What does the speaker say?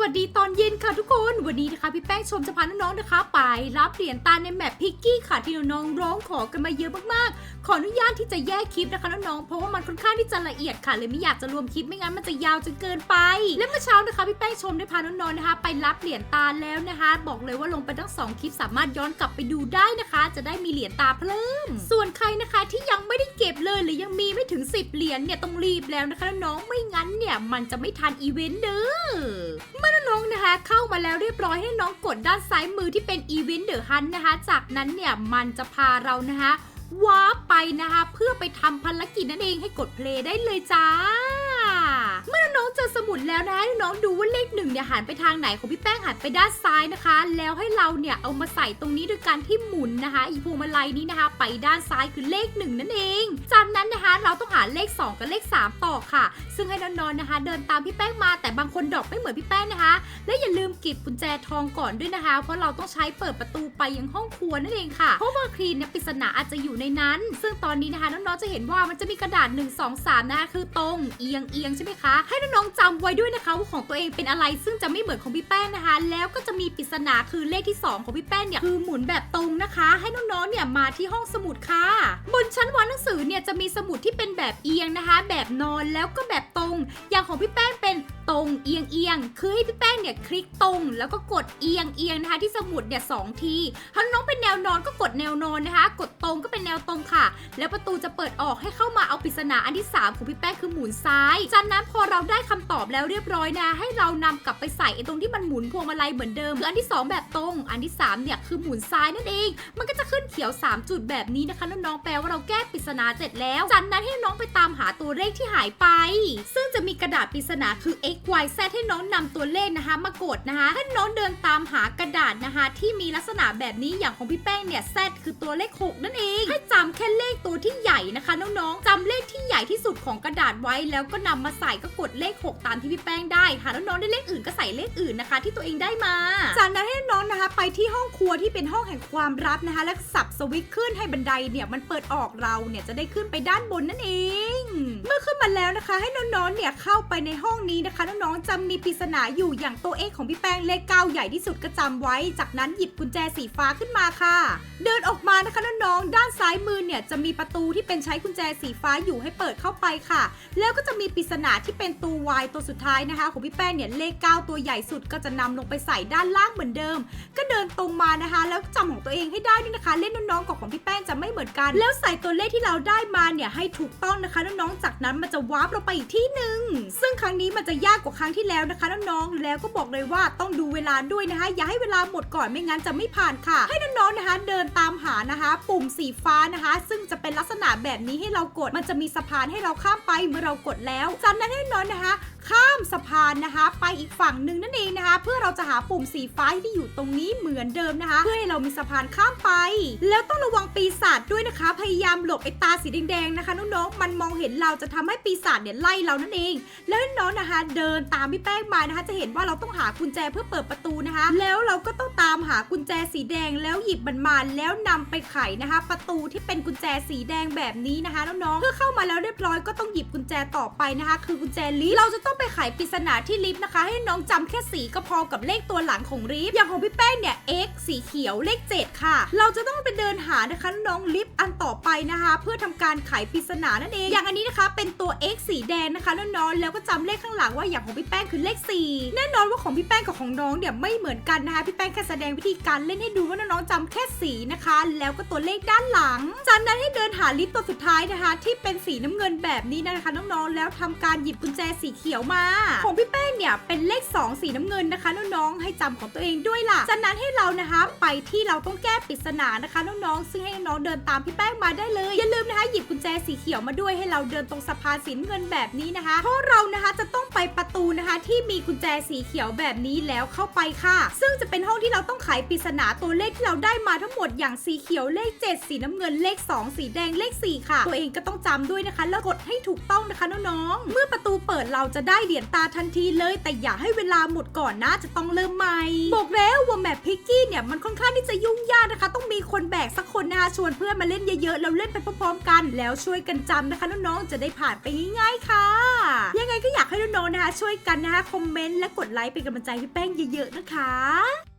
วัสดีตอนเย็นค่ะทุกคน วันนี้นะคะพี่แป้งชมจะพาน้องๆนะคะ ไปรับเหรียญตาในแมปพิกกี้ค่ะที่น้องๆร้องขอกันมาเยอะมากๆ ขออนุญาตที่จะแยกคลิปนะคะน้องๆเพราะว่ามันค่อนข้างที่จะละเอียดค่ะเลยไม่อยากจะรวมคลิปไม่งั้นมันจะยาวจนเกินไป และเมื่อเช้านะคะพี่แป้งชมได้พาน้องๆนะคะ ไปรับเหรียญตาแล้วนะคะ บอกเลยว่าลงไปทั้งสองคลิปสามารถย้อนกลับไปดูได้นะคะ จะได้มีเหรียญตาเพิ่มส่วนใครนะคะที่ยังไม่ได้เก็บเลยหรือยังมีไม่ถึง 10 เหรียญเนี่ยต้องรีบแล้วนะคะน้องๆไม่งั้นเนี่ยมันจะไม่ทันอีเวนต์เด้อน้องๆนะคะ เข้ามาแล้วเรียบร้อยให้น้องกดด้านซ้ายมือที่เป็น Event The Hunt นะคะ จากนั้นเนี่ยมันจะพาเรานะคะว้าไปนะคะ เพื่อไปทำภารกิจนั่นเองให้กดเพลย์ได้เลยจ้า เมื่อน้อง เจอสมุดแล้วนะให้น้องดูว่าเลขหนึ่งเนี่ยหันไปทางไหนของพี่แป้งหันไปด้านซ้ายนะคะ แล้วให้เราเนี่ยเอามาใส่ตรงนี้ด้วยการที่หมุนนะคะอีพวงมาลัยนี้นะคะ ไปด้านซ้ายคือเลขหนึ่งนั่นเองจากนั้นนะคะเราต้องหาเลข 2 กับเลข 3 ต่อค่ะ ซึ่งให้น้องๆนะคะ เดินตามพี่แป้งมาแต่บางคนดอกไม่เหมือนพี่แป้งนะคะ และอย่าลืมเก็บกุญแจทองก่อนด้วยนะคะ เพราะเราต้องใช้เปิดประตูไปยังห้องครัวนั่นเองค่ะเพราะว่าครีนเนี่ยปริศนาอาจจะอยู่ในนั้น ซึ่งตอนนี้นะคะน้องๆจะเห็นว่ามันจะมีกระดาษ 1 2 3 นะคะคือตรงเอียงเอียงใช่ไหมคะให้น้องๆจำไว้ด้วยนะคะว่าของตัวเองเป็นอะไรซึ่งจะไม่เหมือนของพี่แป้งนะคะ แล้วก็จะมีปริศนาคือเลขที่ 2 ของพี่แป้งเนี่ยคือหมุนแบบตรงนะคะ ให้น้องๆเนี่ยมาที่ห้องสมุดค่ะ บนชั้นวางหนังสือเนี่ยจะมีสมุดที่เป็นแบบเอียงนะคะ แบบนอนแล้วก็แบบตรง อย่างของพี่แป้งเป็น รงเอียงเอียงคือให้พี่แป้งเนี่ยคลิกตรงแล้วก็กดเอียงเอียงนะคะที่สมุดเนี่ยสองทีถ้าน้องเป็นแนวนอนก็กดแนวนอนนะคะ กดตรงก็เป็นแนวตรงค่ะ แล้วประตูจะเปิดออกให้เข้ามาเอาปริศนาอันที่ 3 ของพี่แป้งคือหมุนซ้าย จากนั้นพอเราได้คำตอบแล้วเรียบร้อยนะ ให้เรานำกลับไปใส่ไอ้ตรงที่มันหมุนพวงมาลัยเหมือนเดิมคืออันที่ 2 แบบตรง อันที่3เนี่ยคือหมุนซ้ายนั่นเอง มันก็จะขึ้นเขียว 3 จุดแบบนี้นะคะน้องๆแปลว่าเราแก้ปริศนาเสร็จแล้วจากนั้นให้น้องไปตามหาตัวเลขที่หายไป ซึ่งจะมีกระดาษปริศนาคือ x y z ให้น้องนำตัวเลขนะคะมากดนะคะให้น้องเดินตามหากระดาษนะคะ ที่มีลักษณะแบบนี้อย่างของพี่แป้งเนี่ย z คือตัวเลข 6 นั่นเองให้จำแค่เลขตัวที่ใหญ่นะคะน้องๆจำเลขที่ใหญ่ที่สุดของกระดาษไว้แล้วก็นำมาใส่ก็กดเลข 6 ตามที่พี่แป้งได้หาน้องๆได้เลขอื่นก็ใส่เลขอื่นนะคะ ที่ตัวเองได้มา จากนั้นให้น้องนะคะ ไปที่ห้องครัวที่เป็นห้องแห่งความลับนะคะ แล้วสับสวิตช์ขึ้นให้บันไดเนี่ยมันเปิดออกเราเนี่ยจะได้ขึ้นไปด้านบนนั่นเอง เมื่อขึ้นมาแล้วนะคะ ให้น้องๆ เนี่ยเข้าไปในห้องนี้นะคะ น้องๆ จะมีปริศนาอยู่อย่างตัวเอกของพี่แป้งเลขเก้าใหญ่ที่สุดก็จำไว้ จากนั้นหยิบกุญแจสีฟ้าขึ้นมาค่ะ เดินออกมานะคะน้องๆ ด้านซ้ายมือเนี่ยจะมีประตูที่เป็นใช้กุญแจสีฟ้าอยู่ให้เปิดเข้าไปค่ะ แล้วก็จะมีปริศนาที่เป็นตัว Y ตัวสุดท้ายนะคะ ของพี่แป้งเนี่ยเลข9ตัวใหญ่สุดก็จะนำลงไปใส่ด้านล่างเหมือนเดิม ก็เดินตรงมานะคะ แล้วจำของตัวเองให้ได้ด้วยนะคะ เล่นน้องๆกับของพี่แป้งจะไม่เหมือนกัน แล้วใส่ตัวเลขที่เราได้มาเนี่ยให้ถูกต้องนะคะน้องๆจากนั้นมันจะวาร์ปเราไปอีกที่หนึ่งซึ่งครั้งนี้มันจะยากกว่าครั้งที่แล้วนะคะน้องๆแล้วก็บอกเลยว่าต้องดูเวลาด้วยนะคะ อย่าให้เวลาหมดก่อนไม่งั้นจะไม่ผ่านค่ะ ให้น้องๆนะคะเดินตามหานะคะ ปุ่มสีฟ้านะคะ ซึ่งจะเป็นลักษณะแบบนี้ให้เรากด มันจะมีสะพานให้เราข้ามไปเมื่อเรากดแล้วจากนั้นให้น้องนะคะ ข้ามสะพานนะคะ ไปอีกฝั่งหนึ่งนั่นเองนะคะ เพื่อเราจะหาปุ่มสีฟ้าที่อยู่ตรงนี้เหมือนเดิมนะคะ เพื่อให้เรามีสะพานข้ามไป แล้วต้องระวังปีศาจด้วยนะคะ พยายามหลบไอ้ตาสีแดงๆนะคะน้องๆมันมองเห็นเราจะทำให้ปีศาจเนี่ยไล่เรานั่นเอง แล้วน้องนะคะ เดินตามพี่แป้งมานะคะ จะเห็นว่าเราต้องหากุญแจเพื่อเปิดประตูนะคะ แล้วเราก็ต้องตามหากุญแจสีแดงแล้วหยิบมันมาแล้วนำไปไขนะคะ ประตูที่เป็นกุญแจสีแดงแบบนี้นะคะน้องๆเพื่อเข้ามาแล้วเรียบร้อยก็ต้องหยิบกุญแจต่อไปนะคะ คือกุญแจลิเราจะต้องไปไขปริศนาที่ลิฟต์นะคะ ให้น้องจำแค่สีก็พอกับเลขตัวหลังของลิฟต์อย่างของพี่แป้งเนี่ย x สีเขียวเลข 7 ค่ะ เราจะต้องไปเดินหานะคะน้องลิฟต์อันต่อไปนะคะ เพื่อทำการไขปริศนานั่นเอง อย่างอันนี้นะคะ เป็นตัว x สีแดงนะคะน้องๆแล้วก็จำเลขข้างหลังว่าอย่างของพี่แป้งคือเลข 4 แน่นอนว่าของพี่แป้งกับของน้องเนี่ยไม่เหมือนกันนะคะพี่แป้งแค่แสดงวิธีการเล่นให้ดูว่าน้องๆจำแค่สีนะคะ แล้วก็ตัวเลขด้านหลัง จากนั้นให้เดินหาลิฟต์ตัวสุดท้ายนะคะ ที่เป็นสีน้ำเงินแบบนี้นะคะน้องๆแล้วทำการหยิบกุญแจสีเขียวมา ของพี่แป้เนี่ยเป็นเลข 2 สีน้ำเงินนะคะ น้องๆให้จำของตัวเองด้วยล่ะจากนั้นให้เรานะคะไปที่เราต้องแก้ปริศนานะคะ น้องๆซึ่งให้น้องเดินตามพี่แป้งมาได้เลย อย่าลืมนะคะหยิบกุญแจสีเขียวมาด้วยให้เราเดินตรงสะพานสีน้ำเงินแบบนี้นะคะเพราะเรานะคะจะต้องไปประตูนะคะที่มีกุญแจสีเขียวแบบนี้แล้วเข้าไปค่ะ ซึ่งจะเป็นห้องที่เราต้องไขปริศนาตัวเลขที่เราได้มาทั้งหมดอย่างสีเขียวเลข 7 สีน้ำเงินเลข 2 สีแดงเลข 4 ค่ะ ตัวเองก็ต้องจำด้วยนะคะ แล้วกดให้ถูกต้องนะคะน้องๆเมื่อประตูเปิดเราจะได้เหรียญตาทันทีเลย แต่อย่าให้เวลาหมดก่อนนะจะต้องเริ่มใหม่บอกแล้วว่าแมปพิกกี้เนี่ยมันค่อนข้างที่จะยุ่งยากนะคะ ต้องมีคนแบกสักคนนะคะชวนเพื่อนมาเล่นเยอะๆแล้วเล่นไปพร้อมๆกัน แล้วช่วยกันจำนะคะน้องๆจะได้ผ่านไปง่ายๆค่ะ ยังไงก็อยากให้น้องๆนะคะ ช่วยกันนะคะคอมเมนต์และกดไลค์เป็นกำลังใจให้แป้งเยอะๆนะคะ